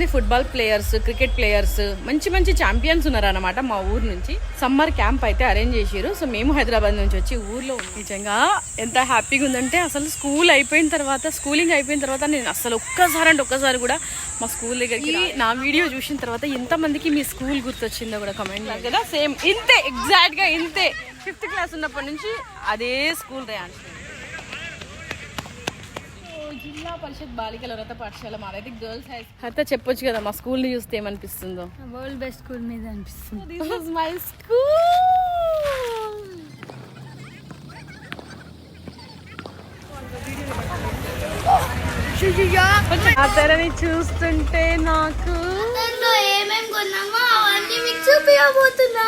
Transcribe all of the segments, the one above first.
మంది football players cricket players మంచి మంచి ఛాంపియన్స్ ఉన్నారన్నమాట మా ఊరు నుంచి. సమ్మర్ క్యాంప్ అయితే అరేంజ్ చేసారు సో మేము హైదరాబాద్ నుంచి వచ్చి ఊర్లో. నిజంగా ఎంత హ్యాపీగా ఉందంటే అసలు స్కూల్ అయిపోయిన తర్వాత స్కూలింగ్ అయిపోయిన తర్వాత నేను అసలు ఒక్కసారి అంటే ఒక్కసారి కూడా మా స్కూల్ దగ్గరికి రా- నా వీడియో చూసిన తర్వాత ఎంతమందికి మీ స్కూల్ గుర్తొచ్చిందో కూడా కమెంట్ కదా సేమ్ ఇంతే ఎగ్జాక్ట్గా ఇంతే. ఫిఫ్త్ క్లాస్ ఉన్నప్పటి నుంచి అదే స్కూల్ ర్యాన్ జిల్లా పరిషత్ బాలికల ఉన్నత పాఠశాల మాదైతే గర్ల్స్ హై అయితే చెప్పొచ్చు కదా మా స్కూల్ని చూస్తే ఏమనిపిస్తుందో? వరల్డ్ బెస్ట్ స్కూల్ మీద అనిపిస్తుంది. This is my school. ఆ తెరని చూస్తుంటే నాకు దాంట్లో ఏమేం కొన్నామో అవన్నీ మీకు చూపించబోతున్నా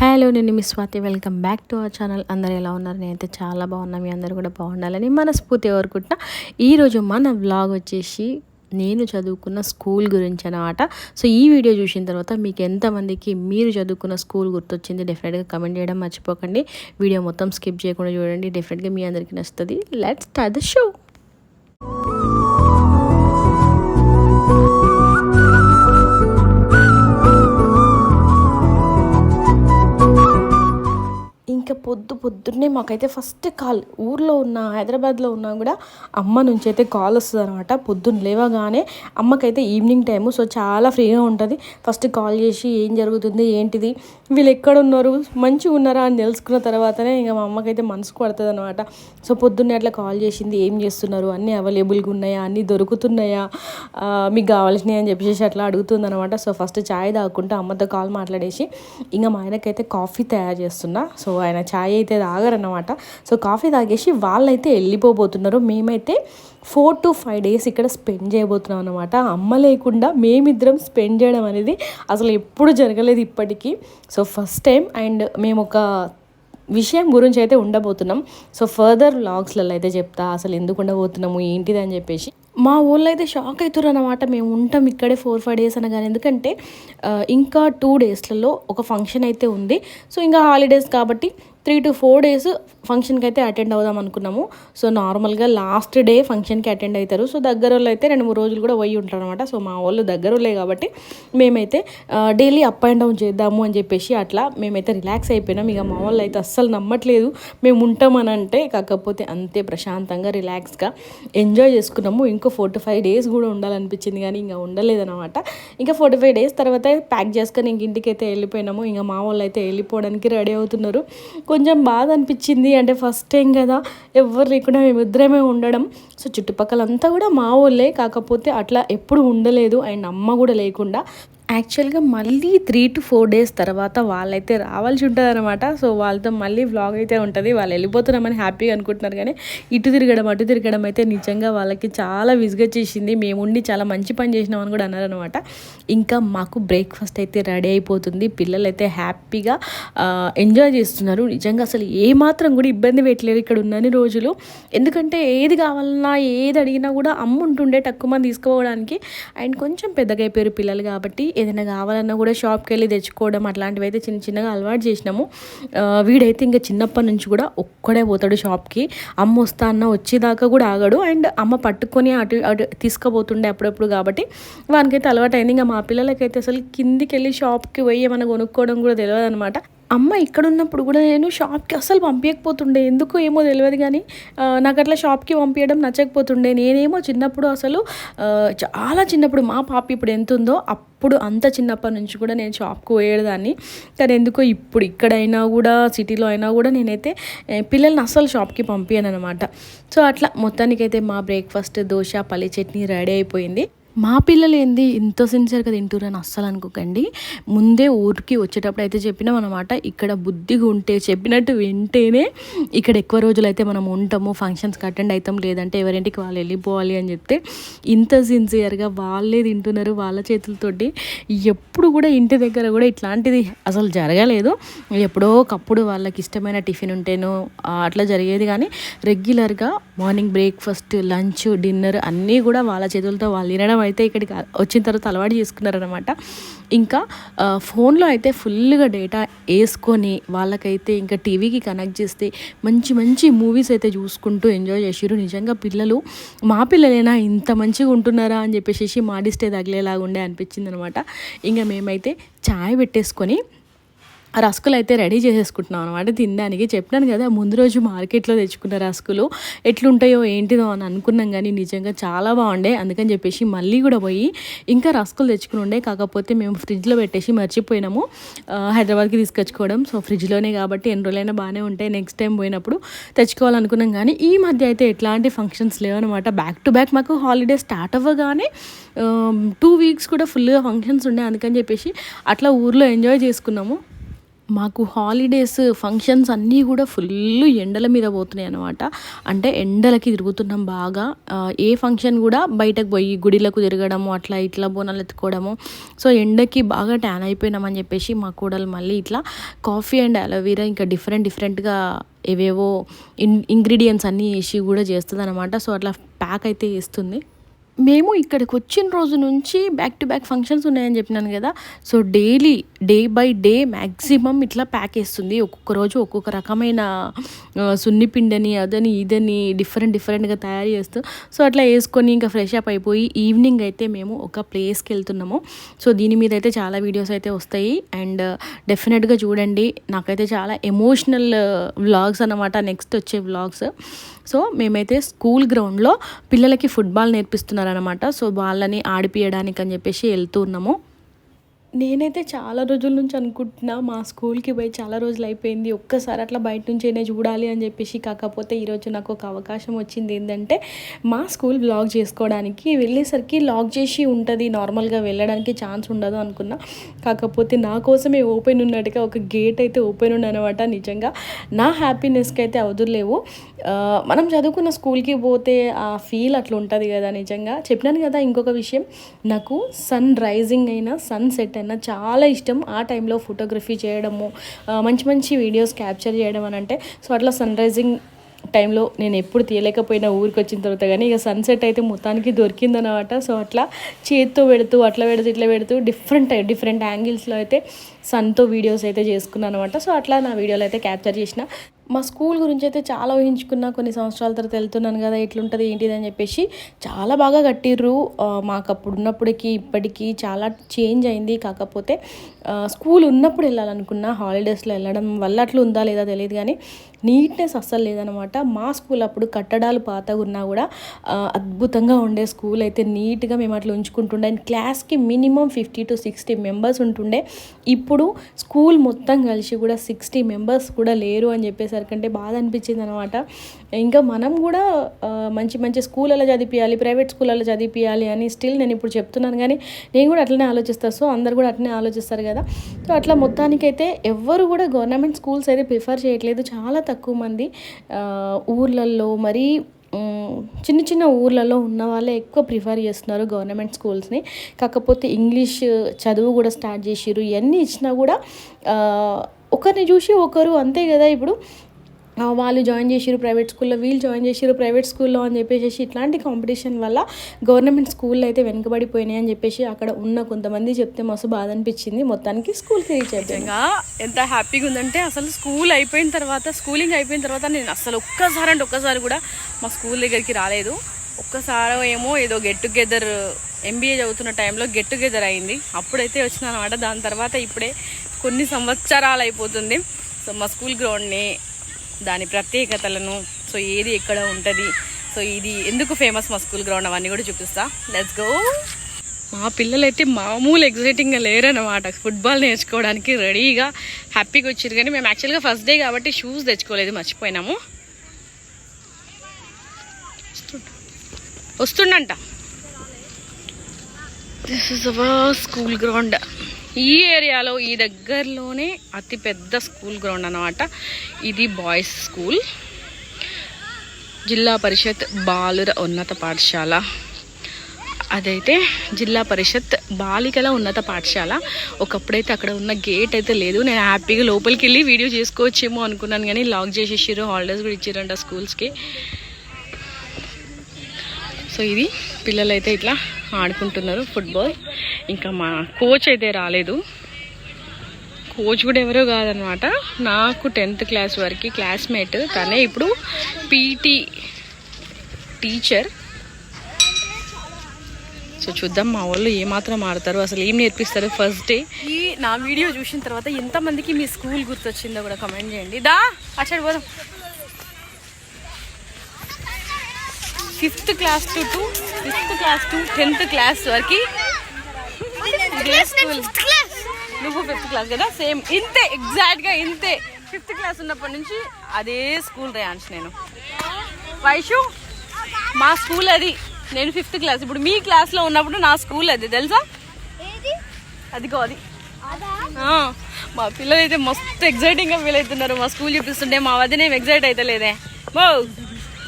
హలో నేను మీ Swathi. Welcome back to our channel. అందరు ఎలా ఉన్నారు? నేనైతే చాలా బాగున్నా. మీ అందరూ కూడా బాగుండాలని మనస్ఫూర్తి కోరుకుంటున్నా. ఈరోజు మన వ్లాగ్ వచ్చేసి నేను చదువుకున్న స్కూల్ గురించి అనమాట సో ఈ వీడియో చూసిన తర్వాత మీకు ఎంతమందికి మీరు చదువుకున్న స్కూల్ గుర్తొచ్చింది డెఫినెట్గా కమెంట్ చేయడం మర్చిపోకండి. వీడియో మొత్తం స్కిప్ చేయకుండా చూడండి. డెఫినెట్గా మీ అందరికీ నచ్చుతుంది. లెట్స్ స్టార్ట్ ద షో ఇంకా పొద్దు పొద్దున్నే మాకైతే ఫస్ట్ కాల్ ఊర్లో ఉన్న హైదరాబాద్లో ఉన్నా కూడా అమ్మ నుంచి అయితే కాల్ వస్తుంది అనమాట పొద్దున్న లేవగానే అమ్మకైతే ఈవినింగ్ టైము సో చాలా ఫ్రీగా ఉంటుంది. ఫస్ట్ కాల్ చేసి ఏం జరుగుతుంది ఏంటిది వీళ్ళు ఎక్కడ ఉన్నారు మంచిగా ఉన్నారా అని తెలుసుకున్న తర్వాతనే ఇంకా మా అమ్మకైతే మనసు పడుతుంది అనమాట సో పొద్దున్నే అట్లా కాల్ చేసింది ఏం చేస్తున్నారు అన్నీ అవైలబుల్గా ఉన్నాయా అన్నీ దొరుకుతున్నాయా మీకు కావాల్సినవి అని చెప్పేసి అట్లా అడుగుతుంది అనమాట సో ఫస్ట్ ఛాయ్ తాగుకుంటూ అమ్మతో కాల్ మాట్లాడేసి ఇంకా మా ఆయనకైతే కాఫీ తయారు చేస్తున్నా. సో ఆయన ఛాయ్ అయితే తాగరన్నమాట. సో కాఫీ తాగేసి వాళ్ళైతే వెళ్ళిపోబోతున్నారు మేమైతే ఫోర్ టు ఫైవ్ డేస్ ఇక్కడ స్పెండ్ చేయబోతున్నాం అనమాట అమ్మ లేకుండా మేమిద్దరం స్పెండ్ చేయడం అనేది అసలు ఎప్పుడు జరగలేదు ఇప్పటికీ. సో ఫస్ట్ టైం అండ్ మేము ఒక విషయం గురించి అయితే ఉండబోతున్నాం. సో ఫర్దర్ వ్లాగ్స్లలో అయితే చెప్తా అసలు ఎందుకు ఉండబోతున్నాము ఏంటిది అని చెప్పేసి. మా ఊళ్ళో అయితే షాక్ అవుతారు అనమాట మేము ఉంటాం ఇక్కడే ఫోర్ ఫైవ్ డేస్ అనగానే. ఎందుకంటే ఇంకా టూ డేస్లలో ఒక ఫంక్షన్ అయితే ఉంది. సో ఇంకా హాలిడేస్ కాబట్టి త్రీ టు ఫోర్ డేస్ ఫంక్షన్కి అయితే అటెండ్ అవుదాం అనుకున్నాము. సో నార్మల్గా లాస్ట్ డే ఫంక్షన్కి అటెండ్ అవుతారు సో దగ్గర వాళ్ళు అయితే రెండు మూడు రోజులు కూడా పోయి ఉంటారు అనమాట సో మా వాళ్ళు దగ్గర వాళ్ళే కాబట్టి మేమైతే డైలీ అప్ అండ్ డౌన్ చేద్దాము అని చెప్పేసి అట్లా మేమైతే రిలాక్స్ అయిపోయినాం. ఇక మా వాళ్ళు అయితే అస్సలు నమ్మట్లేదు. మేము ఉంటామని అంటే కాకపోతే అంతే ప్రశాంతంగా రిలాక్స్గా ఎంజాయ్ చేసుకున్నాము. ఇంకో ఫోర్ టు ఫైవ్ డేస్ కూడా ఉండాలనిపించింది కానీ ఇంకా ఉండలేదన్నమాట. ఇంకా ఫోర్ టు ఫైవ్ డేస్ తర్వాత ప్యాక్ చేసుకొని ఇంక ఇంటికి అయితే వెళ్ళిపోయినాము. ఇంకా మా వాళ్ళు అయితే వెళ్ళిపోవడానికి రెడీ అవుతున్నారు. కొంచెం బాధ అనిపించింది. అంటే ఫస్ట్ టైం కదా ఎవరు లేకుండా మేము ఇద్దరమే ఉండడం. సో చుట్టుపక్కల అంతా కూడా మా వాళ్ళే కాకపోతే అట్లా ఎప్పుడు ఉండలేదు. అండ్ అమ్మ కూడా లేకుండా యాక్చువల్గా మళ్ళీ త్రీ టు ఫోర్ డేస్ తర్వాత వాళ్ళైతే రావాల్సి ఉంటుంది అనమాట సో వాళ్ళతో మళ్ళీ వ్లాగ్ అయితే ఉంటుంది. వాళ్ళు వెళ్ళిపోతున్నామని హ్యాపీగా అనుకుంటున్నారు. కానీ ఇటు తిరగడం అటు తిరగడం అయితే నిజంగా వాళ్ళకి చాలా విసుగొచ్చేసింది మేము ఉండి చాలా మంచి పని చేసినామని కూడా అన్నారనమాట ఇంకా మాకు బ్రేక్ఫాస్ట్ అయితే రెడీ అయిపోతుంది. పిల్లలు అయితే హ్యాపీగా ఎంజాయ్ చేస్తున్నారు. నిజంగా అసలు ఏ మాత్రం కూడా ఇబ్బంది పెట్టలేరు ఇక్కడ ఉన్నన్ని రోజులు. ఎందుకంటే ఏది కావాలన్నా ఏది అడిగినా కూడా అమ్మ ఉంటుండే తక్కువ మంది తీసుకోవడానికి. అండ్ కొంచెం పెద్దగా అయిపోయారు పిల్లలు కాబట్టి ఏదైనా కావాలన్నా కూడా షాప్కి వెళ్ళి తెచ్చుకోవడం అట్లాంటివి అయితే చిన్న చిన్నగా అలవాటు చేసినాము. వీడైతే ఇంకా చిన్నప్పటి నుంచి కూడా ఒక్కడే పోతాడు షాప్కి. అమ్మ వస్తా అన్న వచ్చేదాకా కూడా ఆగడు. అండ్ అమ్మ పట్టుకొని అటు అటు తీసుకుపోతుండే అప్పుడప్పుడు కాబట్టి వానికైతే అలవాటు అయింది ఇంకా మా పిల్లలకైతే అసలు కిందికి వెళ్ళి షాప్కి పోయి ఏమైనా కొనుక్కోవడం కూడా తెలియదు అనమాట అమ్మ ఇక్కడ ఉన్నప్పుడు కూడా నేను షాప్కి అసలు పంపించకపోతుండే ఎందుకో ఏమో తెలియదు కానీ నాకు అట్లా షాప్కి పంపించడం నచ్చకపోతుండే. నేనేమో చిన్నప్పుడు అసలు చాలా చిన్నప్పుడు మా పాప ఇప్పుడు ఎంత ఉందో అప్పుడు అంత చిన్నప్పటి నుంచి కూడా నేను షాప్కి పోయేదాన్ని. కానీ ఎందుకో ఇప్పుడు ఇక్కడైనా కూడా సిటీలో అయినా కూడా నేనైతే పిల్లల్ని అసలు షాప్కి పంపించాను అనమాట సో అట్లా మొత్తానికైతే మా బ్రేక్ఫాస్ట్ దోశ పల్లి చట్నీ రెడీ అయిపోయింది. మా పిల్లలు ఏంది ఇంత సిన్సియర్గా తింటురని అస్సలు అనుకోకండి. ముందే ఊరికి వచ్చేటప్పుడు అయితే చెప్పినాం అనమాట ఇక్కడ బుద్ధిగా ఉంటే చెప్పినట్టు వింటేనే ఇక్కడ ఎక్కువ రోజులు అయితే మనం ఉంటాము ఫంక్షన్స్కి అటెండ్ అవుతాం లేదంటే ఎవరింటికి వాళ్ళు వెళ్ళిపోవాలి అని చెప్తే ఇంత సిన్సియర్గా వాళ్ళే తింటున్నారు వాళ్ళ చేతులతోటి. ఎప్పుడు కూడా ఇంటి దగ్గర కూడా ఇట్లాంటిది అసలు జరగలేదు. ఎప్పుడో ఒకప్పుడు వాళ్ళకి ఇష్టమైన టిఫిన్ ఉంటేనో అట్లా జరిగేది కానీ రెగ్యులర్గా మార్నింగ్ బ్రేక్ఫాస్ట్ లంచ్ డిన్నర్ అన్నీ కూడా వాళ్ళ చేతులతో వాళ్ళు తినడం అయితే ఇక్కడికి వచ్చిన తర్వాత అలవాటు చేసుకున్నారనమాట ఇంకా ఫోన్లో అయితే ఫుల్గా డేటా వేసుకొని వాళ్ళకైతే ఇంకా టీవీకి కనెక్ట్ చేస్తే మంచి మంచి మూవీస్ అయితే చూసుకుంటూ ఎంజాయ్ చేసారు నిజంగా పిల్లలు మా పిల్లలైనా ఇంత మంచిగా ఉంటున్నారా? అని చెప్పేసి మా డిస్టే తగిలేలాగా ఉండే అనిపించింది అనమాట ఇంకా మేమైతే చాయ్ పెట్టేసుకొని రస్కులు అయితే రెడీ చేసేసుకుంటున్నాం అనమాట తినడానికి. చెప్పినాను కదా ముందు రోజు మార్కెట్లో తెచ్చుకున్న రస్కులు ఎట్లుంటాయో ఏంటిదో అని అనుకున్నాం కానీ నిజంగా చాలా బాగుండే. అందుకని చెప్పేసి మళ్ళీ కూడా పోయి ఇంకా రస్కులు తెచ్చుకుని ఉండే. కాకపోతే మేము ఫ్రిడ్జ్లో పెట్టేసి మర్చిపోయినాము. హైదరాబాద్కి తీసుకొచ్చుకోవడం. సో ఫ్రిడ్జ్లోనే కాబట్టి ఎన్ని రోజులైనా బాగానే ఉంటాయి. నెక్స్ట్ టైం పోయినప్పుడు తెచ్చుకోవాలనుకున్నాం కానీ ఈ మధ్య అయితే ఎట్లాంటి ఫంక్షన్స్ లేవన్నమాట. బ్యాక్ టు బ్యాక్ మాకు హాలిడే స్టార్ట్ అవ్వగానే టూ వీక్స్ కూడా ఫుల్గా ఫంక్షన్స్ ఉండే. అందుకని చెప్పేసి అట్లా ఊర్లో ఎంజాయ్ చేసుకున్నాము. మాకు హాలిడేస్ ఫంక్షన్స్ అన్నీ కూడా ఫుల్ ఎండల మీద పోతున్నాయి అనమాట అంటే ఎండలకి తిరుగుతున్నాం బాగా. ఏ ఫంక్షన్ కూడా బయటకు పోయి గుడిలకు తిరగడము అట్లా ఇట్లా బోనాలు ఎత్తుకోవడము. సో ఎండకి బాగా ట్యాన్ అయిపోయినామని చెప్పేసి మా కూడలు మళ్ళీ ఇట్లా కాఫీ అండ్ అలోవీరా ఇంకా డిఫరెంట్ డిఫరెంట్గా ఏవేవో ఇన్ ఇంగ్రీడియంట్స్ అన్నీ వేసి కూడా చేస్తుంది అనమాట సో అట్లా ప్యాక్ అయితే చేస్తుంది మేము ఇక్కడికి వచ్చిన రోజు నుంచి బ్యాక్ టు బ్యాక్ ఫంక్షన్స్ ఉన్నాయని చెప్పినాను కదా. So daily day by day maximum ఇట్లా ప్యాక్ వేస్తుంది ఒక్కొక్క రోజు ఒక్కొక్క రకమైన సున్నిపిండని అదని ఇదని డిఫరెంట్ డిఫరెంట్గా తయారు చేస్తూ సో అట్లా వేసుకొని ఇంకా ఫ్రెష్ అప్ అయిపోయి ఈవినింగ్ అయితే మేము ఒక ప్లేస్కి వెళ్తున్నాము. సో దీని మీద అయితే చాలా వీడియోస్ అయితే వస్తాయి. అండ్ డెఫినెట్గా చూడండి నాకైతే చాలా ఎమోషనల్ వ్లాగ్స్ అన్నమాట. నెక్స్ట్ వచ్చే వ్లాగ్స్ సో మేమైతే స్కూల్ గ్రౌండ్లో పిల్లలకి ఫుట్బాల్ నేర్పిస్తున్నారనమాట సో వాళ్ళని ఆడిపియడానికి అని చెప్పేసి వెళ్తూ ఉన్నాము. నేనైతే చాలా రోజుల నుంచి అనుకుంటున్నా మా స్కూల్కి పోయి చాలా రోజులు అయిపోయింది. ఒక్కసారి అట్లా బయట నుంచైనా చూడాలి అని చెప్పేసి. కాకపోతే ఈరోజు నాకు ఒక అవకాశం వచ్చింది ఏంటంటే మా స్కూల్ బ్లాగ్ చేసుకోవడానికి వెళ్ళేసరికి లాక్ చేసి ఉంటుంది. నార్మల్గా వెళ్ళడానికి ఛాన్స్ ఉండదు అనుకున్నా. కాకపోతే నా కోసమే ఓపెన్ ఉన్నట్టుగా ఒక గేట్ అయితే ఓపెన్ ఉండనమాట నిజంగా. నా హ్యాపీనెస్కి అయితే అవదులేవు మనం చదువుకున్న స్కూల్కి పోతే ఆ ఫీల్ అట్లా ఉంటుంది కదా నిజంగా. చెప్పినాను కదా ఇంకొక విషయం. నాకు సన్ రైజింగ్ అయినా సన్ సెట్ అయినా చాలా ఇష్టం. ఆ టైంలో ఫోటోగ్రఫీ చేయడము మంచి మంచి వీడియోస్ క్యాప్చర్ చేయడం అని అంటే సో అట్లా సన్ రైజింగ్ టైంలో నేను ఎప్పుడు తీయలేకపోయినా ఊరికి వచ్చిన తర్వాత కానీ ఇక సన్సెట్ అయితే మొత్తానికి దొరికిందనమాట సో అట్లా చేతితో పెడుతూ అట్లా పెడుతూ ఇట్లా పెడుతూ డిఫరెంట్ డిఫరెంట్ యాంగిల్స్లో అయితే సన్తో వీడియోస్ అయితే చేసుకున్నాను అనమాట సో అట్లా నా వీడియోలు అయితే క్యాప్చర్ చేసిన. మా స్కూల్ గురించి అయితే చాలా ఊహించుకున్నా కొన్ని సంవత్సరాల తర్వాత వెళ్తున్నాను కదా ఎట్లుంటుంది ఏంటిది అని చెప్పేసి చాలా బాగా కట్టిర్రు. మాకు అప్పుడు ఉన్నప్పటికీ ఇప్పటికీ చాలా చేంజ్ అయింది. కాకపోతే స్కూల్ ఉన్నప్పుడు వెళ్ళాలనుకున్నా హాలిడేస్లో వెళ్ళడం వల్ల అట్లా ఉందా లేదా తెలియదు కానీ నీట్నెస్ అస్సలు లేదనమాట. మా స్కూల్ అప్పుడు కట్టడాలు పాతగా ఉన్నా కూడా అద్భుతంగా ఉండే స్కూల్ అయితే నీట్గా మేము అట్లా ఉంచుకుంటుండే. అండ్ క్లాస్కి minimum fifty to sixty members ఉంటుండే. ఇప్పుడు స్కూల్ మొత్తం కలిసి కూడా సిక్స్టీ మెంబర్స్ కూడా లేరు అని చెప్పేసి చెప్పేసరికంటే బాధ అనిపించింది అనమాట ఇంకా మనం కూడా మంచి మంచి స్కూళ్ళలో చదివించాలి ప్రైవేట్ స్కూళ్ళలో చదివించాలి అని స్టిల్ నేను ఇప్పుడు చెప్తున్నాను కానీ నేను కూడా అట్లనే ఆలోచిస్తాను సో అందరు కూడా అట్లనే ఆలోచిస్తారు కదా. సో అట్లా మొత్తానికైతే ఎవ్వరు కూడా గవర్నమెంట్ స్కూల్స్ అయితే ప్రిఫర్ చేయట్లేదు. చాలా తక్కువ మంది ఆ, ఊర్లల్లో మరీ చిన్న చిన్న ఊర్లలో ఉన్న వాళ్ళే ఎక్కువ ప్రిఫర్ చేస్తున్నారు గవర్నమెంట్ స్కూల్స్ని. కాకపోతే ఇంగ్లీష్ చదువు కూడా స్టార్ట్ చేసిర్రు. ఇవన్నీ ఇచ్చినా కూడా ఒకరిని చూసి ఒకరు అంతే కదా ఇప్పుడు. వాళ్ళు జాయిన్ చేసిరు ప్రైవేట్ స్కూల్లో వీళ్ళు జాయిన్ చేసిరు ప్రైవేట్ స్కూల్లో అని చెప్పేసి ఇట్లాంటి కాంపిటీషన్ వల్ల గవర్నమెంట్ స్కూల్లో అయితే వెనుకబడిపోయినాయి అని చెప్పేసి అక్కడ ఉన్న కొంతమంది చెప్తే మస్తు బాధ అనిపించింది. మొత్తానికి స్కూల్కి రీచ్ అయిపోయింది ఎంత హ్యాపీగా ఉందంటే అసలు స్కూల్ అయిపోయిన తర్వాత స్కూలింగ్ అయిపోయిన తర్వాత నేను అసలు ఒక్కసారి అంటే ఒక్కసారి కూడా మా స్కూల్ దగ్గరికి రాలేదు. ఒక్కసారి ఏమో ఏదో గెట్ టుగెదర్ ఎంబీఏ చదువుతున్న టైంలో గెట్ టుగెదర్ అయింది. అప్పుడైతే వచ్చిన అనమాట దాని తర్వాత ఇప్పుడే కొన్ని సంవత్సరాలు అయిపోతుంది. సో మా స్కూల్ గ్రౌండ్ని దాని ప్రత్యేకతలను సో ఏది ఎక్కడ ఉంటుంది సో ఇది ఎందుకు ఫేమస్ మా స్కూల్ గ్రౌండ్ అవన్నీ కూడా చూపిస్తా. లెట్స్ గో మా పిల్లలైతే మామూలు ఎగ్జైటింగ్గా లేరనమాట ఫుట్బాల్ నేర్చుకోవడానికి రెడీగా హ్యాపీగా వచ్చారు కానీ మేము యాక్చువల్గా ఫస్ట్ డే కాబట్టి షూస్ తెచ్చుకోలేదు మర్చిపోయినాము. వస్తుండంట. This is our school ground ఈ ఏరియాలో ఈ దగ్గరలోనే అతిపెద్ద స్కూల్ గ్రౌండ్ అన్నమాట. ఇది బాయ్స్ స్కూల్. జిల్లా పరిషత్ బాలుర ఉన్నత పాఠశాల. అదైతే జిల్లా పరిషత్ బాలికల ఉన్నత పాఠశాల. ఒకప్పుడైతే అక్కడ ఉన్న గేట్ అయితే లేదు. నేను హ్యాపీగా లోపలికి వెళ్ళి వీడియో చేసుకోవచ్చేమో అనుకున్నాను కానీ లాక్ చేసేసారు హాలిడేస్ కూడా ఇచ్చారంట స్కూల్స్కి సో ఇది పిల్లలు అయితే ఇట్లా ఆడుకుంటున్నారు ఫుట్బాల్. ఇంకా మా కోచ్ అయితే రాలేదు. కోచ్ కూడా ఎవరో కాదనమాట. నాకు టెన్త్ క్లాస్ వరకు క్లాస్మేట్. తనే ఇప్పుడు పీటీ టీచర్. సో చూద్దాం మా వాళ్ళు ఏమాత్రం ఆడతారు అసలు ఏం నేర్పిస్తారు ఫస్ట్ డే ఈ నా వీడియో చూసిన తర్వాత ఎంతమందికి మీ స్కూల్ గుర్తొచ్చిందో కూడా కమెంట్ చేయండి. దా అచ్చడి పోదాం. Fifth class to to fifth class to tenth class వరకు స్కూల్ నువ్వు ఫిఫ్త్ క్లాస్ కదా? సేమ్. ఇంతే ఎగ్జాక్ట్గా ఇంతే. ఫిఫ్త్ క్లాస్ ఉన్నప్పటి నుంచి అదే స్కూల్ రేయాన్స్ నేను. వైషు మా స్కూల్ అది. నేను ఫిఫ్త్ క్లాస్ ఇప్పుడు మీ క్లాస్లో ఉన్నప్పుడు నా స్కూల్ అది. తెలుసా? అదిగో అది మా పిల్లలు అయితే మస్తు ఎగ్జైటింగ్గా ఫీల్ అవుతున్నారు. మా స్కూల్ చూపిస్తుంటే మా వదిన ఎగ్జైట్ అయితే లేదే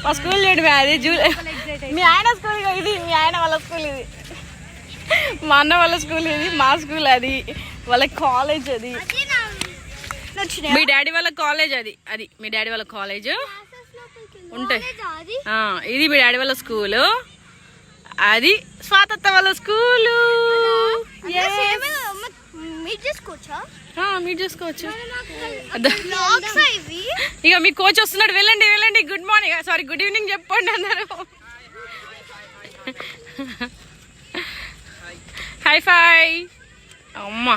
మో స్కూల్ చూడు మీ అది జూ మీ ఆయన స్కూల్ ఇది మీ ఆయన వాళ్ళ స్కూల్ ఇది. మా అన్న వాళ్ళ స్కూల్ ఇది మా స్కూల్ అది వాళ్ళ కాలేజ్ అది. మీ డాడీ వాళ్ళ కాలేజ్ అది అది మీ డాడీ వాళ్ళ కాలేజ్. ఉంటాయి. ఇది మీ డాడీ వాళ్ళ స్కూలు. అది స్వాతత్వ వాళ్ళ స్కూలు. మీరు చేసుకోవచ్చా. ఇక మీ కోచ్ వస్తున్నాడు వెళ్ళండి వెళ్ళండి good morning sorry good evening చెప్పండి అన్నారు హై ఫై అమ్మా.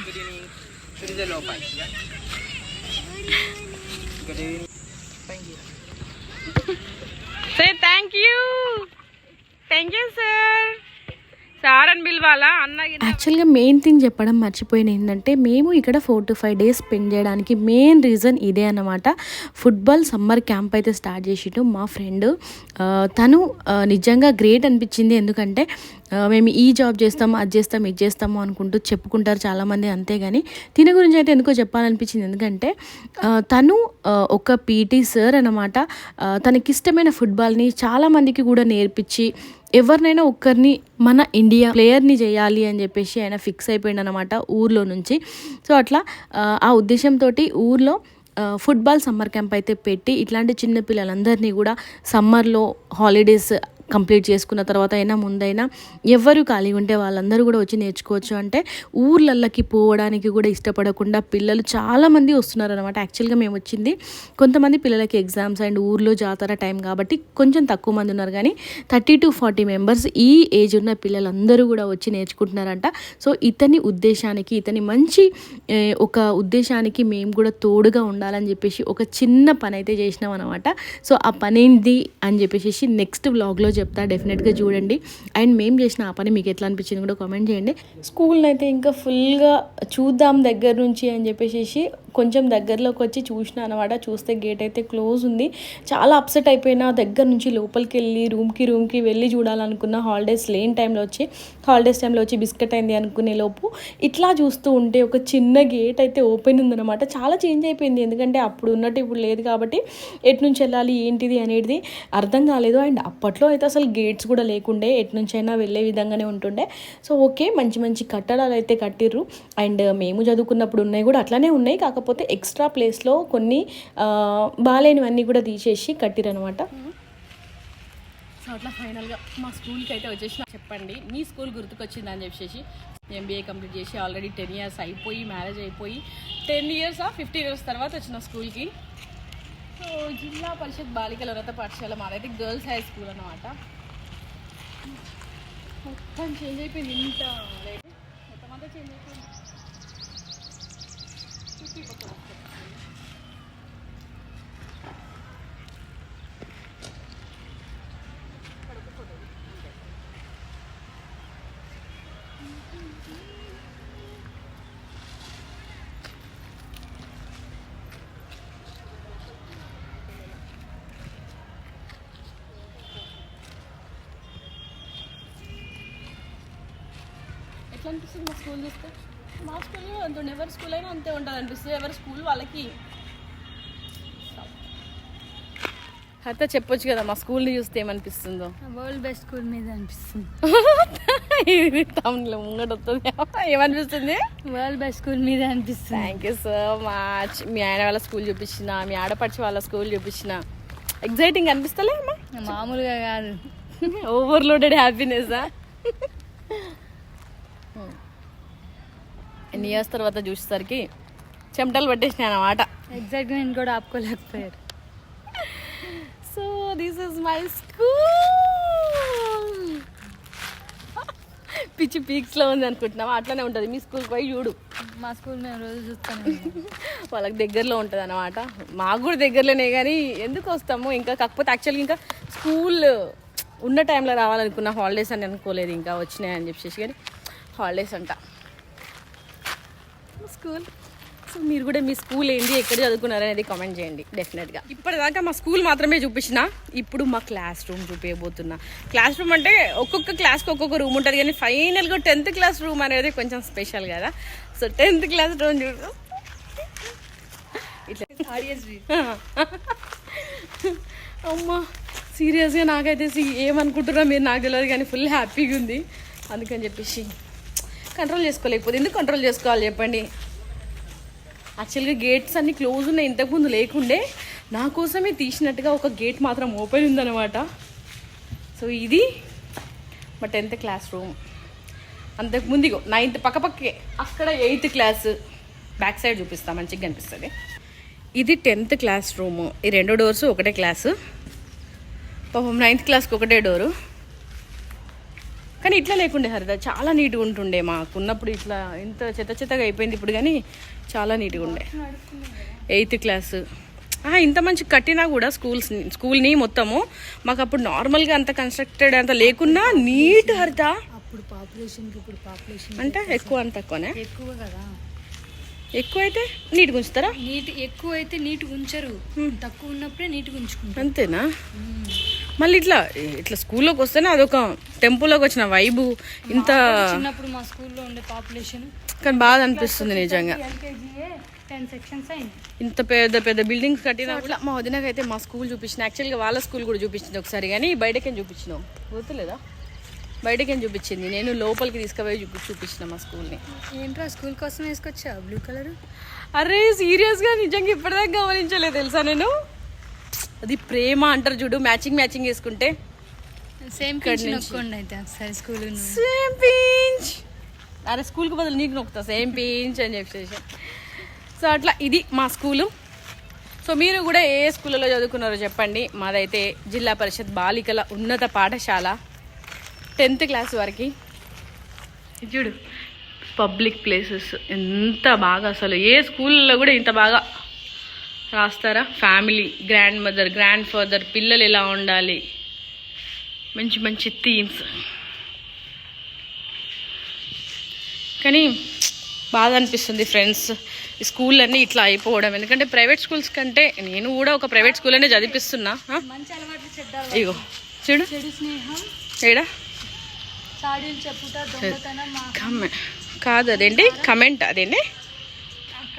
Say thank you thank you sir sir పిలవాలా? అన్న యాక్చువల్గా మెయిన్ థింగ్ చెప్పడం మర్చిపోయిన ఏంటంటే మేము ఇక్కడ four to five days spend చేయడానికి మెయిన్ రీజన్ ఇదే అన్నమాట. ఫుట్బాల్ సమ్మర్ క్యాంప్ అయితే స్టార్ట్ చేసిండు మా ఫ్రెండ్ తను నిజంగా గ్రేట్ అనిపించింది. ఎందుకంటే మేము ఈ జాబ్ చేస్తాం అది చేస్తాం ఇది చేస్తాము అనుకుంటూ చెప్పుకుంటారు చాలామంది అంతేగాని తిన గురించి అయితే ఎందుకో చెప్పాలనిపించింది. ఎందుకంటే తను ఒక పీటీ సార్ అనమాట తనకిష్టమైన ఫుట్బాల్ని చాలామందికి కూడా నేర్పించి ఎవరినైనా ఒక్కరిని మన ఇండియా ప్లేయర్ని చేయాలి అని చెప్పేసి ఆయన ఫిక్స్ అయిపోయింది అనమాట ఊర్లో నుంచి. సో అట్లా ఆ, ఉద్దేశంతో ఊర్లో ఫుట్బాల్ సమ్మర్ క్యాంప్ అయితే పెట్టి ఇట్లాంటి చిన్న పిల్లలందరినీ కూడా సమ్మర్లో హాలిడేస్ కంప్లీట్ చేసుకున్న తర్వాత అయినా ముందైనా ఎవరు ఖాళీగా ఉంటే వాళ్ళందరూ కూడా వచ్చి నేర్చుకోవచ్చు. అంటే ఊర్లల్లకి పోవడానికి కూడా ఇష్టపడకుండా పిల్లలు చాలామంది వస్తున్నారు అనమాట యాక్చువల్గా మేము వచ్చింది కొంతమంది పిల్లలకి ఎగ్జామ్స్ అండ్ ఊర్లో జాతర టైం కాబట్టి కొంచెం తక్కువ మంది ఉన్నారు. కానీ థర్టీ టు ఫార్టీ మెంబర్స్ ఈ ఏజ్ ఉన్న పిల్లలందరూ కూడా వచ్చి నేర్చుకుంటున్నారంట. సో ఇతని ఉద్దేశానికి ఇతని మంచి ఒక ఉద్దేశానికి మేము కూడా తోడుగా ఉండాలని చెప్పేసి ఒక చిన్న పని అయితే చేసినాం అనమాట సో ఆ పని అని చెప్పేసి నెక్స్ట్ వ్లాగ్లో చెప్తా డెఫినెట్గా చూడండి. అండ్ మేము చేసిన ఆ పని మీకు ఎట్లా అనిపించింది కూడా కామెంట్ చేయండి. స్కూల్ని అయితే ఇంకా ఫుల్గా చూద్దాం దగ్గర నుంచి అని చెప్పేసి కొంచెం దగ్గరలోకి వచ్చి చూసిన అనమాట చూస్తే గేట్ అయితే క్లోజ్ ఉంది. చాలా అప్సెట్ అయిపోయినా దగ్గర నుంచి లోపలికి వెళ్ళి రూమ్కి రూమ్కి వెళ్ళి చూడాలనుకున్న హాలిడేస్ లేని టైంలో వచ్చి హాలిడేస్ టైంలో వచ్చి బిస్కెట్ అయింది అనుకునే లోపు ఇట్లా చూస్తూ ఉంటే ఒక చిన్న గేట్ అయితే ఓపెన్ ఉందన్నమాట చాలా చేంజ్ అయిపోయింది. ఎందుకంటే అప్పుడు ఉన్నట్టు ఇప్పుడు లేదు కాబట్టి ఎటు నుంచి వెళ్ళాలి ఏంటిది అనేది అర్థం కాలేదు. అండ్ అప్పట్లో అయితే అసలు గేట్స్ కూడా లేకుండే ఎటు అయినా వెళ్ళే విధంగానే ఉంటుండే. సో ఓకే మంచి మంచి కట్టడాలు అయితే కట్టిర్రు. అండ్ మేము చదువుకున్నప్పుడు ఉన్నాయి కూడా అట్లానే ఉన్నాయి. కాకపోతే ఎక్స్ట్రా ప్లేస్లో కొన్ని బాగాలేనివన్నీ కూడా తీసేసి కట్టిరనమాట సో అట్లా ఫైనల్గా మా స్కూల్కి అయితే వచ్చేసి చెప్పండి మీ స్కూల్ గుర్తుకొచ్చింది అని చెప్పేసి ఎంబీఏ కంప్లీట్ చేసి ఆల్రెడీ టెన్ ఇయర్స్ అయిపోయి మ్యారేజ్ అయిపోయి టెన్ ఇయర్స్ ఫిఫ్టీన్ ఇయర్స్ తర్వాత వచ్చిన స్కూల్కి. సో జిల్లా పరిషత్ బాలికల ఉన్నత పాఠశాల మాదైతే గర్ల్స్ హై స్కూల్ అనమాట మొత్తం చేంజ్ అయిపోయింది ఇంత. మొత్తం అంతా చేంజ్ అయిపోయింది. చుట్టూ పక్కన వస్తుంది. ఎట్లా అనిపిస్తుంది మా స్కూల్ చూస్తే మా స్కూల్లో అంత ఉండే. ఎవరి స్కూల్ అయినా అంతే ఉంటుంది అనిపిస్తుంది ఎవరి స్కూల్ వాళ్ళకి. అత్త చెప్పొచ్చు కదా మా స్కూల్ని చూస్తే ఏమనిపిస్తుందో? వరల్డ్ బెస్ట్ స్కూల్ మీద అనిపిస్తుంది. తమిళ ముంగట వస్తుంది ఏమనిపిస్తుంది? వరల్డ్ బెస్ట్ స్కూల్ మీద అనిపిస్తుంది. థ్యాంక్ యూ సో మచ్ మీ ఆయన వాళ్ళ స్కూల్ చూపించిన మీ ఆడపడిచి వాళ్ళ స్కూల్ చూపించిన. ఎగ్జైటింగ్ అనిపిస్తలే అమ్మా మామూలుగా కాదు. ఓవర్లోడెడ్ హ్యాపీనెస్ ఎన్ని ఇయర్స్ తర్వాత చూసేసరికి చెమటలు పట్టేసినాయి అన్నమాట. ఎగ్జాక్ట్గా నేను కూడా ఆపుకోలేకపోయారు so this is my school పిచ్చి పీక్స్లో ఉంది అనుకుంటున్నావా? అట్లనే ఉంటుంది. మీ స్కూల్కి పోయి చూడు. మా స్కూల్ మేము రోజు చూస్తాను వాళ్ళకి దగ్గరలో ఉంటుంది అనమాట మాకు కూడా దగ్గరలోనే కానీ ఎందుకు వస్తాము? ఇంకా కాకపోతే యాక్చువల్గా ఇంకా స్కూల్ ఉన్న టైంలో రావాలనుకున్న. హాలిడేస్ అని అనుకోలేదు ఇంకా వచ్చినాయి అని చెప్పేసి కానీ హాలిడేస్ అంట. స్కూల్. సో మీరు కూడా మీ స్కూల్ ఏంటి ఎక్కడ చదువుకున్నారు అనేది కామెంట్ చేయండి డెఫినెట్గా ఇప్పటిదాకా మా స్కూల్ మాత్రమే చూపించిన ఇప్పుడు మా క్లాస్ రూమ్ చూపించబోతున్నా క్లాస్ రూమ్ అంటే ఒక్కొక్క క్లాస్కి ఒక్కొక్క రూమ్ ఉంటుంది కానీ ఫైనల్గా టెన్త్ క్లాస్ రూమ్ అనేది కొంచెం స్పెషల్ కదా. సో టెన్త్ క్లాస్ రూమ్ చూడు. ఇట్లా. అమ్మా సీరియస్గా నాకైతే ఏమనుకుంటున్నా మీరు నాకు తెలియదు కానీ ఫుల్ హ్యాపీగా ఉంది. అందుకని చెప్పేసి కంట్రోల్ చేసుకోలేకపోతే ఎందుకు కంట్రోల్ చేసుకోవాలి చెప్పండి? యాక్చువల్గా గేట్స్ అన్ని క్లోజ్ ఉన్నాయి ఇంతకుముందు లేకుండే. నా కోసమే తీసినట్టుగా ఒక గేట్ మాత్రం ఓపెన్ ఉందన్నమాట. సో ఇది మా టెన్త్ క్లాస్ రూమ్ అంతకుముందు ఇగో నైన్త్ పక్కపక్కే అక్కడ ఎయిత్ క్లాస్ బ్యాక్ సైడ్ చూపిస్తా మంచిగా కనిపిస్తుంది. ఇది టెన్త్ క్లాస్ రూము ఈ రెండు డోర్స్ ఒకటే క్లాసు పాపం నైన్త్ క్లాస్కి ఒకటే డోరు కానీ ఇట్లా లేకుండే హరిత చాలా నీట్గా ఉంటుండే మాకు ఉన్నప్పుడు ఇట్లా. ఇంత చెత్త చెత్తగా అయిపోయింది ఇప్పుడు కానీ చాలా నీట్గా ఉండే. Eighth class. ఇంత మంచి కట్టినా కూడా స్కూల్స్ స్కూల్ని మొత్తము మాకు అప్పుడు నార్మల్గా అంత కన్స్ట్రక్టెడ్ అంత లేకున్నా నీట్ హరిత. అప్పుడు పాపులేషన్కి ఇప్పుడు పాపులేషన్ అంటే ఎక్కువ అంత తక్కువనే? ఎక్కువ కదా. ఎక్కువ అయితే నీట్గా ఉంచుతారా? నీట్ ఎక్కువ అయితే నీట్గా ఉంచరు. తక్కువ ఉన్నప్పుడే నీట్గా ఉంచుకుంటారు. అంతేనా? మళ్ళీ ఇట్లా ఇట్లా స్కూల్లోకి వస్తేనే అదొక టెంపుల్లోకి వచ్చిన వైబు ఇంత చిన్నప్పుడు మా స్కూల్లో ఉండే పాపులేషన్. కానీ బాధ అనిపిస్తుంది నిజంగా. ఇంత పెద్ద పెద్ద బిల్డింగ్స్ కట్టినా కూడా మా వదినకైతే అయితే మా స్కూల్ చూపించిన. యాక్చువల్గా వాళ్ళ స్కూల్ కూడా చూపించింది ఒకసారి కానీ బయటకేం చూపించినావు? గుర్తులేదా? బయటకేం చూపించింది? నేను లోపలికి తీసుకుపోయి చూపి చూపించిన మా స్కూల్ని. ఏంట్రా స్కూల్ కోసం వేసుకొచ్చా? Blue colour? అరే సీరియస్గా నిజంగా ఇప్పటిదాకా గమనించలేదు తెలుసా నేను? అది ప్రేమ అంటారు చూడు మ్యాచింగ్ మ్యాచింగ్ వేసుకుంటే సేమ్ అయితే ఒకసారి స్కూల్ సేమ్ పించ్ అరే స్కూల్కి బదులు నీకు నొక్కుతా. సేమ్ పించ్ అని చెప్పేసి. సో అట్లా ఇది మా స్కూలు సో మీరు కూడా ఏ స్కూల్లో చదువుకున్నారో చెప్పండి. మాదైతే జిల్లా పరిషత్ బాలికల ఉన్నత పాఠశాల టెన్త్ క్లాస్ వరకు. ఇది చూడు పబ్లిక్ ప్లేసెస్ ఎంత బాగా అసలు ఏ స్కూల్లో కూడా ఇంత బాగా రాస్తారా? Family grandmother grandfather పిల్లలు ఎలా ఉండాలి? మంచి మంచి థీమ్స్ కానీ బాధ అనిపిస్తుంది ఫ్రెండ్స్ ఈ స్కూల్ అన్నీ ఇట్లా అయిపోవడం. ఎందుకంటే ప్రైవేట్ స్కూల్స్ కంటే నేను కూడా ఒక ప్రైవేట్? మంచి అలవాట్లు చెడ్డ ఇగో చూడు. ఏడా? కాదు అదేంటి? కమెంట్ అదేంటి?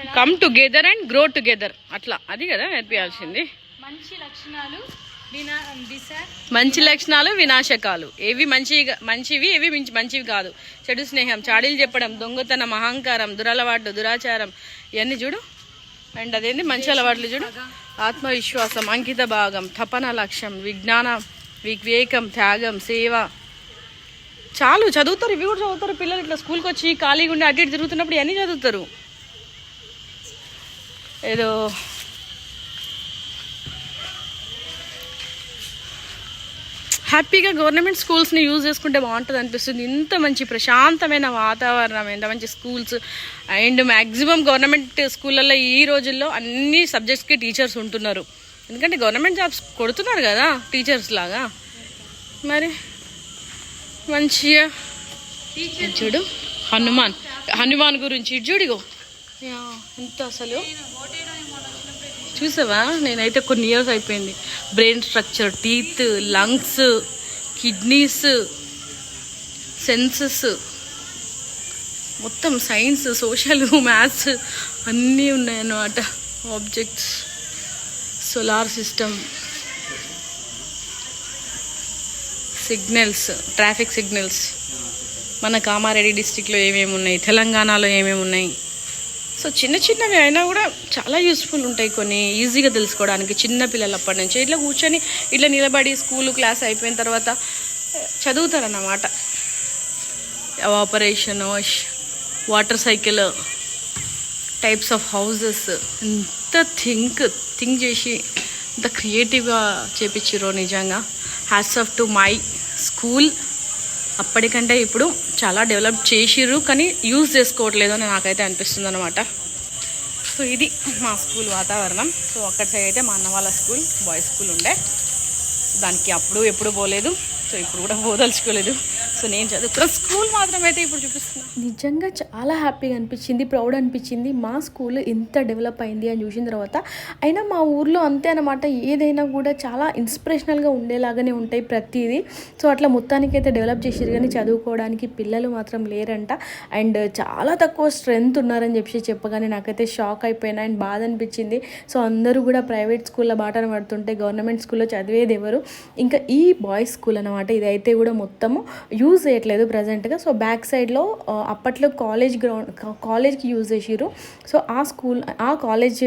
Come together and grow together అట్లా. అది కదా నేర్పించాల్సింది మంచి లక్షణాలు మంచి లక్షణాలు వినాశకాలు. ఏవి మంచి మంచివి ఏవి మించి మంచివి కాదు. చెడు స్నేహం చాడీలు చెప్పడం దొంగతనం అహంకారం దురలవాట్లు దురాచారం. ఇవన్నీ చూడు. అండ్ అదేంటి మంచి అలవాట్లు చూడు. ఆత్మవిశ్వాసం అంకిత భాగం తపన లక్ష్యం విజ్ఞాన వివేకం త్యాగం సేవ. చాలు చదువుతారు. ఇవి కూడా చదువుతారు. పిల్లలు ఇట్లా స్కూల్కి వచ్చి ఖాళీగా ఉండి అటు ఇటు తిరుగుతున్నప్పుడు ఇవన్నీ చదువుతారు. ఏదో హ్యాపీగా గవర్నమెంట్ స్కూల్స్ని యూజ్ చేసుకుంటే బాగుంటుంది అనిపిస్తుంది. ఇంత మంచి ప్రశాంతమైన వాతావరణం ఎంత మంచి స్కూల్స్ అండ్ మ్యాక్సిమం గవర్నమెంట్ స్కూళ్ళల్లో ఈ రోజుల్లో అన్ని సబ్జెక్ట్స్కి టీచర్స్ ఉంటున్నారు. ఎందుకంటే గవర్నమెంట్ జాబ్స్ కొడుతున్నారు కదా టీచర్స్ లాగా. మరి మంచిగా చూడు హనుమాన్ హనుమాన్ గురించి చూడిగో ఎంత అసలు? చూసావా? నేనైతే కొన్ని ఇయర్స్ అయిపోయింది. Brain structure teeth lungs kidneys senses మొత్తం సైన్స్ సోషల్ మ్యాథ్స్ అన్నీ ఉన్నాయన్నమాట. Objects solar system signals traffic signals మన కామారెడ్డి డిస్టిక్లో ఏమేమి ఉన్నాయి తెలంగాణలో ఏమేమి ఉన్నాయి సో చిన్న చిన్నవి అయినా కూడా చాలా యూస్ఫుల్ ఉంటాయి కొన్ని ఈజీగా తెలుసుకోవడానికి చిన్న పిల్లలు అప్పటి నుంచి. ఇట్లా కూర్చొని ఇట్లా నిలబడి స్కూల్ క్లాస్ అయిపోయిన తర్వాత చదువుతారన్నమాట. Operation water cycle types of houses ఎంత థింక్ థింక్ చేసి ఇంత క్రియేటివ్గా చేపించారో నిజంగా. Hats off to my school అప్పటికంటే ఇప్పుడు చాలా డెవలప్ చేసిర్రు కానీ యూజ్ చేసుకోవట్లేదు అని నాకైతే అనిపిస్తుంది అనమాట సో ఇది మా స్కూల్ వాతావరణం. సో అక్కడ సైడ్ అయితే మా అన్న వాళ్ళ స్కూల్ బాయ్స్ స్కూల్ ఉండే. దానికి అప్పుడు ఎప్పుడు పోలేదు. సో ఇప్పుడు కూడా పోదలుచుకోలేదు. సో నేను చదువుకున్న స్కూల్ మాత్రం అయితే ఇప్పుడు చూపిస్తున్నాను నిజంగా చాలా హ్యాపీగా అనిపించింది ప్రౌడ్ అనిపించింది. మా స్కూల్ ఇంత డెవలప్ అయింది అని చూసిన తర్వాత అయినా మా ఊర్లో అంతే అనమాట ఏదైనా కూడా చాలా ఇన్స్పిరేషనల్గా ఉండేలాగానే ఉంటాయి ప్రతిదీ. సో అట్లా మొత్తానికి అయితే డెవలప్ చేసారు కానీ చదువుకోవడానికి పిల్లలు మాత్రం లేరంట. అండ్ చాలా తక్కువ స్ట్రెంగ్త్ ఉన్నారని చెప్పి చెప్పగానే నాకైతే షాక్ అయిపోయినా అండ్ బాధ అనిపించింది. సో అందరూ కూడా ప్రైవేట్ స్కూల్లో బాటను పడుతుంటే గవర్నమెంట్ స్కూల్లో చదివేది ఎవరు? ఇంకా ఈ బాయ్స్ స్కూల్ అనమాట ఇదైతే కూడా మొత్తము యూజ్ చేయట్లేదు ప్రజెంట్గా సో బ్యాక్ సైడ్లో అప్పట్లో కాలేజ్ గ్రౌండ్ కాలేజ్కి యూజ్ చేసిరు సో ఆ స్కూల్ ఆ కాలేజ్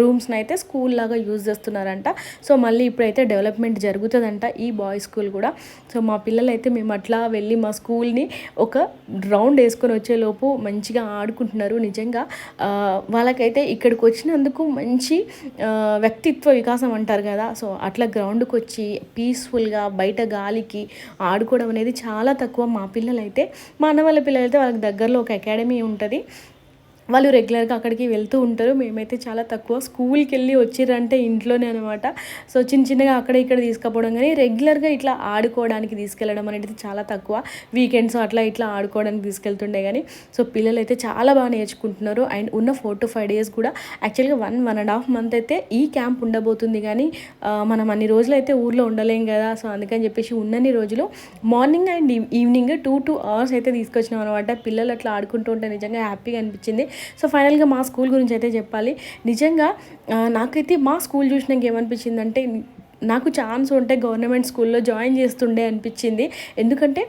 రూమ్స్ని అయితే స్కూల్ లాగా యూజ్ చేస్తున్నారంట. సో మళ్ళీ ఇప్పుడైతే డెవలప్మెంట్ జరుగుతుందంట ఈ బాయ్స్ స్కూల్ కూడా. సో మా పిల్లలైతే మేము అట్లా వెళ్ళి మా స్కూల్ని ఒక రౌండ్ వేసుకొని వచ్చేలోపు మంచిగా ఆడుకుంటున్నారు నిజంగా. వాళ్ళకైతే ఇక్కడికి వచ్చినందుకు మంచి వ్యక్తిత్వ వికాసం అంటారు కదా. సో అట్లా గ్రౌండ్కి వచ్చి పీస్ఫుల్గా బయట గాలికి ఆడుకోవడం అనేది చాలా తక్కువ మా పిల్లలైతే. మా అన్న వాళ్ళ పిల్లలైతే వాళ్ళకి దగ్గరలో ఒక అకాడమీ ఉంటుంది. వాళ్ళు రెగ్యులర్గా అక్కడికి వెళ్తూ ఉంటారు. మేమైతే చాలా తక్కువ. స్కూల్కి వెళ్ళి వచ్చిర్రంటే ఇంట్లోనే అనమాట సో చిన్న చిన్నగా అక్కడ ఇక్కడ తీసుకుపోవడం కానీ రెగ్యులర్గా ఇట్లా ఆడుకోవడానికి తీసుకెళ్ళడం అనేది చాలా తక్కువ. వీకెండ్స్ అట్లా ఇట్లా ఆడుకోవడానికి తీసుకెళ్తుండే కానీ సో పిల్లలు అయితే చాలా బాగా నేర్చుకుంటున్నారు. అండ్ ఉన్న ఫోర్ టు ఫైవ్ డేస్ కూడా యాక్చువల్గా one one and half month అయితే ఈ క్యాంప్ ఉండబోతుంది కానీ మనం అన్ని రోజులు అయితే ఊర్లో ఉండలేం కదా. సో అందుకని చెప్పేసి ఉన్నన్ని రోజులు morning and evening two two hours అయితే తీసుకొచ్చినాం అనమాట పిల్లలు అట్లా ఆడుకుంటూ ఉంటే నిజంగా హ్యాపీగా అనిపించింది. సో ఫైనల్గా మా స్కూల్ గురించి అయితే చెప్పాలి. నిజంగా నాకైతే మా స్కూల్ చూసినాక ఏమనిపించిందంటే నాకు ఛాన్స్ ఉంటే గవర్నమెంట్ స్కూల్లో జాయిన్ చేస్తుండే అనిపించింది. ఎందుకంటే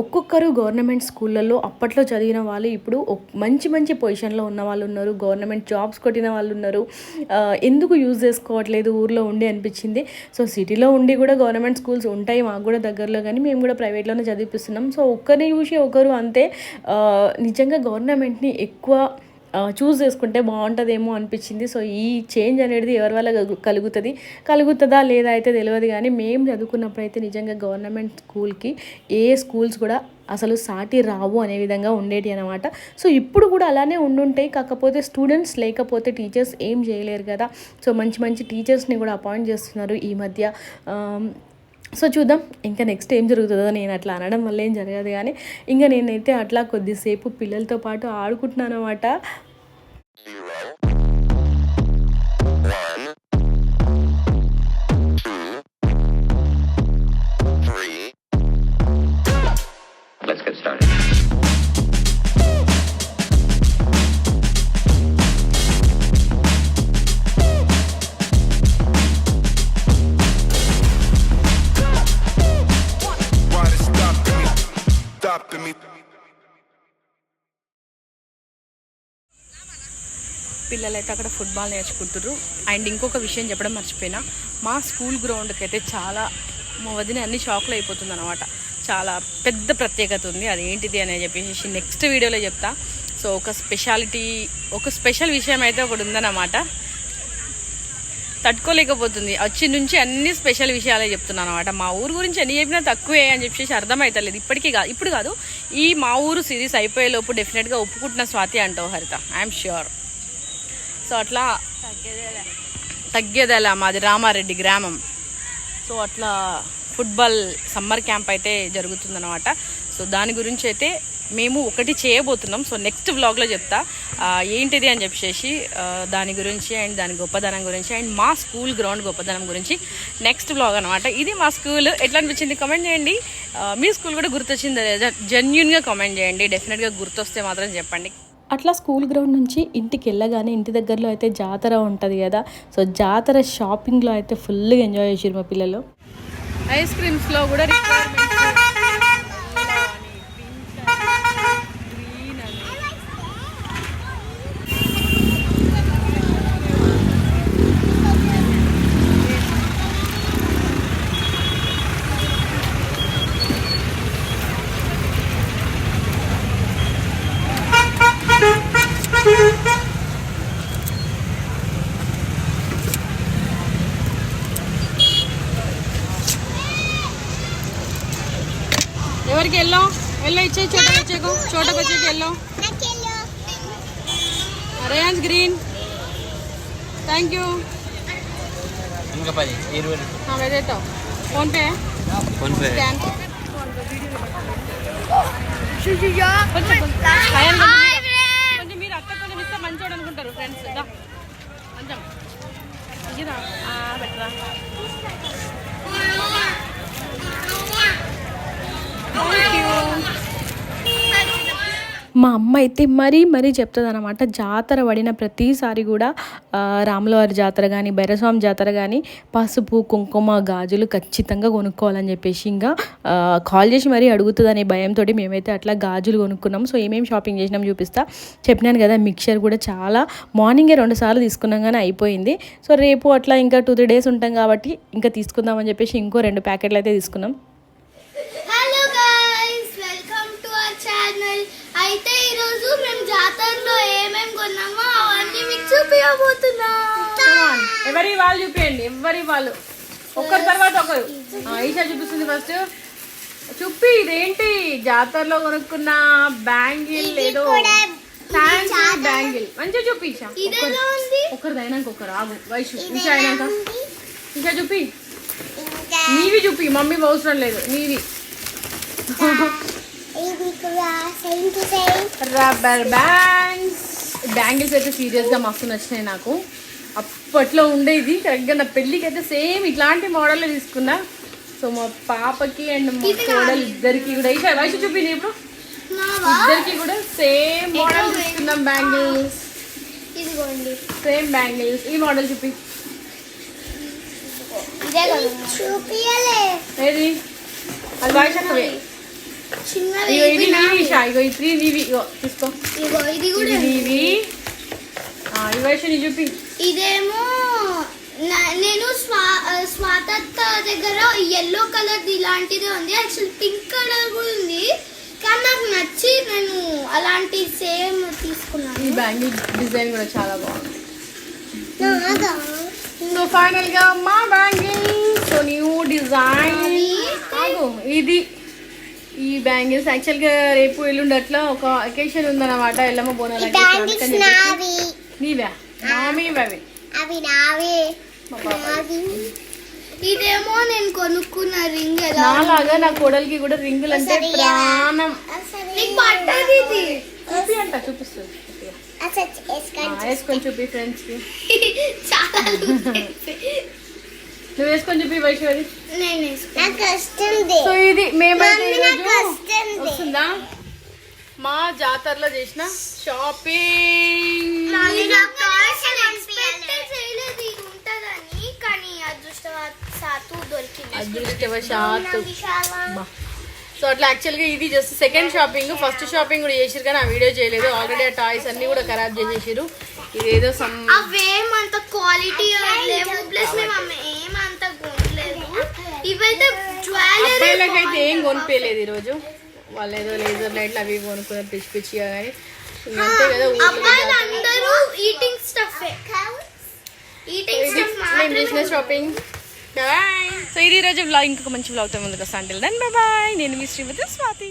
ఒక్కొక్కరు గవర్నమెంట్ స్కూళ్ళల్లో అప్పట్లో చదివిన వాళ్ళు ఇప్పుడు మంచి మంచి పొజిషన్లో ఉన్న వాళ్ళు ఉన్నారు. గవర్నమెంట్ జాబ్స్ కొట్టిన వాళ్ళు ఉన్నారు. ఎందుకు యూజ్ చేసుకోవట్లేదు? ఊర్లో ఉండి అనిపించింది. సో సిటీలో ఉండి కూడా గవర్నమెంట్ స్కూల్స్ ఉంటాయి మాకు కూడా దగ్గరలో కానీ మేము కూడా ప్రైవేట్లోనే చదివిపిస్తున్నాం. సో ఒక్కరిని చూసి ఒకరు అంతే. నిజంగా గవర్నమెంట్ని ఎక్కువ చూస్ చేసుకుంటే బాగుంటుందేమో అనిపించింది. సో ఈ చేంజ్ అనేది ఎవరి వల్ల కలుగుతుంది? కలుగుతుందా లేదా అయితే తెలియదు కానీ మేము చదువుకున్నప్పుడు అయితే నిజంగా గవర్నమెంట్ స్కూల్కి ఏ స్కూల్స్ కూడా అసలు సాటి రావు అనే విధంగా ఉండేటి అనమాట సో ఇప్పుడు కూడా అలానే ఉండుంటాయి. కాకపోతే స్టూడెంట్స్ లేకపోతే టీచర్స్ ఏం చేయలేరు కదా. సో మంచి మంచి టీచర్స్ని కూడా అపాయింట్ చేస్తున్నారు ఈ మధ్య. సో చూద్దాం ఇంకా నెక్స్ట్ ఏం జరుగుతుందో నేను అట్లా అనడం వల్ల ఏం జరగదు కానీ ఇంకా నేనైతే అట్లా కొద్దిసేపు పిల్లలతో పాటు ఆడుకుంటున్నాను అనమాట పిల్లలు అయితే అక్కడ ఫుట్బాల్ నేర్చుకుంటారు అండ్ ఇంకొక విషయం చెప్పడం మర్చిపోయినా మా స్కూల్ గ్రౌండ్కి అయితే చాలా మా వదిన అన్ని షాక్లో అయిపోతుంది అనమాట చాలా పెద్ద ప్రత్యేకత ఉంది అది ఏంటిది అని చెప్పేసి నెక్స్ట్ వీడియోలో చెప్తా. సో ఒక స్పెషాలిటీ ఒక స్పెషల్ విషయం అయితే ఒకటి ఉందన్నమాట. తట్టుకోలేకపోతుంది. వచ్చి నుంచి అన్ని స్పెషల్ విషయాలే చెప్తున్నాను అనమాట మా ఊరు గురించి ఎన్ని చెప్పినా తక్కువే అని చెప్పేసి అర్థమవుతలేదు ఇప్పటికీ కాదు ఇప్పుడు కాదు ఈ మా ఊరు సిరీస్ అయిపోయే లోపు డెఫినెట్గా ఒప్పుకుంటున్న స్వాతి అంటావు హరిత ఐఎమ్ ష్యూర్. సో అట్లా తగ్గేదల మాది రామారెడ్డి గ్రామం. సో అట్లా ఫుట్బాల్ సమ్మర్ క్యాంప్ అయితే జరుగుతుందన్నమాట. సో దాని గురించి అయితే మేము ఒకటి చేయబోతున్నాం. సో నెక్స్ట్ వ్లాగ్లో చెప్తా. ఏంటిది అని చెప్పేసి దాని గురించి అండ్ దాని గొప్పదనం గురించి అండ్ మా స్కూల్ గ్రౌండ్ గొప్పదనం గురించి నెక్స్ట్ వ్లాగ్ అనమాట ఇది మా స్కూల్. ఎట్లా అనిపించింది కామెంట్ చేయండి. మీ స్కూల్ కూడా గుర్తొచ్చింది. జెన్యున్గా కామెంట్ చేయండి. డెఫినెట్గా గుర్తొస్తే మాత్రం చెప్పండి. అట్లా స్కూల్ గ్రౌండ్ నుంచి ఇంటికి వెళ్ళగానే ఇంటి దగ్గరలో అయితే జాతర ఉంటుంది కదా. సో జాతర షాపింగ్లో అయితే ఫుల్గా ఎంజాయ్ చేసారు మా పిల్లలు. ఐస్ క్రీమ్స్లో కూడా చోట బచ్చేకి ఎల్లో రేయాన్స్ గ్రీన్. థ్యాంక్ యూ ఇంకా పది ఇరవై వెదేతావు ఫోన్పే ఫోన్పే స్కాన్ కొంచెం మీరు అక్క కొంచెం ఇస్తే మంచోడు అనుకుంటారు ఫ్రెండ్స్ దా. కొంచెం. ఇదిరా బెటరా మా అమ్మ అయితే మరీ మరీ చెప్తుంది అనమాట జాతర పడిన ప్రతిసారి కూడా రాములవారి జాతర కానీ భైరస్వామి జాతర కానీ పసుపు కుంకుమ గాజులు ఖచ్చితంగా కొనుక్కోవాలని చెప్పేసి ఇంకా కాల్ చేసి మరీ అడుగుతుంది అనే భయంతో మేమైతే అట్లా గాజులు కొనుక్కున్నాం. సో ఏమేమి షాపింగ్ చేసినాం చూపిస్తా. చెప్పినాను కదా మిక్చర్ కూడా చాలా. మార్నింగే రెండు సార్లు తీసుకున్నాం కానీ అయిపోయింది. సో రేపు అట్లా ఇంకా టూ త్రీ డేస్ ఉంటాం కాబట్టి ఇంకా తీసుకుందామని చెప్పేసి ఇంకో రెండు ప్యాకెట్లు అయితే తీసుకున్నాం hello guys welcome to our channel అయితే ఈరోజు మేము జాతరలో ఏమేం కొన్నామో అవన్నీ మీకు చూపించబోతున్నా ఎవరి వాళ్ళు చూపించండి ఎవరి వాళ్ళు? ఒకరి తర్వాత ఒకరు ఈషా చూపిస్తుంది ఫస్ట్ చూపి ఇదేంటి? జాతరలో కొనుక్కున్న బ్యాంగిల్ ఏదో. Fancy bangle. మంచిగా చూపి ఈషా. ఒకరిది అయినాక ఒకరు ఆగు. వైషు ఈషా అయినాక. ఈషా చూపి. నీవి చూపి మమ్మీ అవసరం లేదు. నీవి. రబ్బర్ బ్యాండ్స్ బ్యాంగిల్స్ అయితే సీరియస్గా మస్తు నచ్చినాయి నాకు. అప్పట్లో ఉండేది కరెక్ట్గా నా పెళ్ళికి అయితే సేమ్ ఇట్లాంటి మోడల్ తీసుకున్నా. సో మా పాపకి అండ్ మా కోడలు ఇద్దరికి కూడా ఈషా వయసు చూపింది ఇప్పుడు. ఇద్దరికి కూడా సేమ్ మోడల్ తీసుకున్నాం బ్యాంగిల్స్ ఇదిగోండి. సేమ్ బ్యాంగిల్స్ ఈ మోడల్ చూపి. ఏది? అది చిన్నది ఇగో ఇది నీవి ఇగో ఈ త్రీ నీవి ఇగో తీసుకో. ఇదిగో ఇది కూడా నీవి. ఆ, ఈ వయసు నీ చూపి. ఇదేమో నేను స్వా స్వాతత్త దగ్గర ఎల్లో కలర్ ఇలాంటిది ఉంది. యాక్చువల్ పింక్ కలర్ కూడా ఉంది. కానీ నాకు నచ్చి నేను అలాంటి సేమ్ తీసుకున్నాను. ఈ బ్యాంగిల్ డిజైన్ కూడా చాలా బాగుంది. సో ఫైనల్గా మా బ్యాంగిల్. సో న్యూ డిజైన్ ఇది. ఈ బ్యాంగిల్స్. యాక్చువల్గా రేపు ఎల్లుండి అట్లా ఒక అకేషన్ ఉందన్నమాట ఎల్లమ్మ బోనాలు నీవా. మామీ అవి అవి నావే. మా పాప. ఇదేమో నేను కొనుక్కున్న రింగ్ నాలాగా నా కోడలికి కూడా రింగులు అంటే ప్రాణం. చూపి అంట చూపిస్తుంది. చూపి. ఆ, వేసుకొని చూపి ఫ్రెండ్స్కి. చాలా. నువ్వు వేసుకొని చూపి వైశ్వరి సో ఇది మేమైతే వస్తుంది. మా జాతరలో చేసిన షాపింగ్. సో అట్లా యాక్చువల్గా ఇది just second shopping first shopping కూడా చేసిరు కానీ ఆ వీడియో చేయలేదు. ఆల్రెడీ ఆ టాయ్స్ అన్ని కూడా ఖరాబ్ చేసేసారు ఇదేదో సమ్ అవేమంత క్వాలిటీ లేవు. ప్లస్ మేము ఇవైతే జ్యువెలరీ అబ్బాయిలకి అయితే ఏం కొనిపించలేదు ఈరోజు. వాళ్ళు ఏదో లేజర్ లైట్లు అవి కొనుక్కున్నారు పిచ్చి పిచ్చిగా కానీ అంతే కదా అందరూ ఈటింగ్ స్టఫ్ మేము చేసిన షాపింగ్ బాయ్ సో ఇది ఈరోజు వ్లాగ్ ఇంకొక మంచి వ్లాగ్తో ముందుకు వస్తాను దెన్ బాయ్ నేను మీ శ్రీమతి స్వాతి.